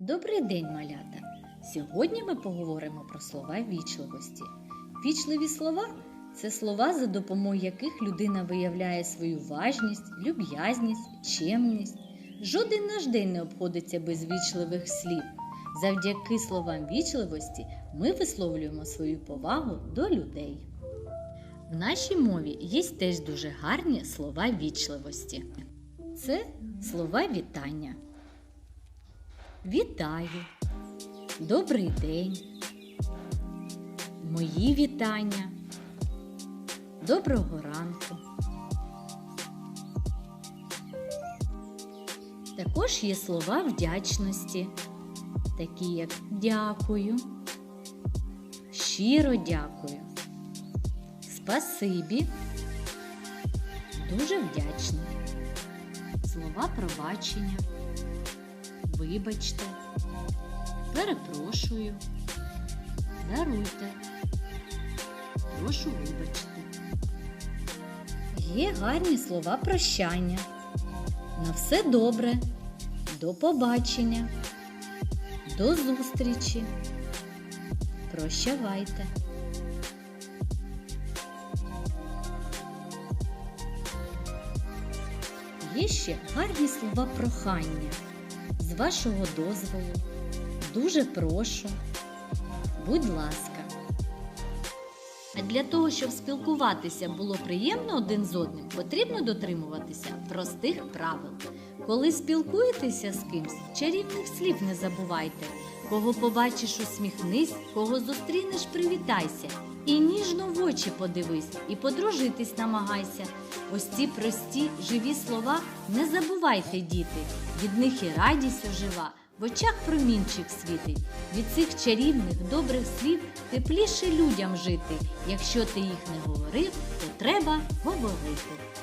Добрий день, малята! Сьогодні ми поговоримо про слова вічливості. Вічливі слова це слова, за допомогою яких людина виявляє свою важність, люб'язність, чемність. Жоден наш день не обходиться без вічливих слів. Завдяки словам вічливості ми висловлюємо свою повагу до людей. В нашій мові є теж дуже гарні слова вічливості. Це слова вітання. Вітаю! Добрий день! Мої вітання! Доброго ранку! Також є слова вдячності, такі як дякую, щиро дякую, спасибі, дуже вдячний, слова пробачення вибачте, перепрошую, даруйте, прошу вибачте. Є гарні слова прощання. На все добре, до побачення, до зустрічі. Прощавайте. Є ще гарні слова прохання. З вашого дозволу, дуже прошу, будь ласка. А для того, щоб спілкуватися було приємно один з одним, потрібно дотримуватися простих правил. Коли спілкуєтеся з кимсь, чарівних слів не забувайте. Кого побачиш, усміхнись, кого зустрінеш, привітайся. І ніжно в очі подивись, і подружитись намагайся. Ось ці прості, живі слова не забувайте, діти. Від них і радість ожива, в очах промінчик світить. Від цих чарівних, добрих слів тепліше людям жити. Якщо ти їх не говорив, то треба говорити.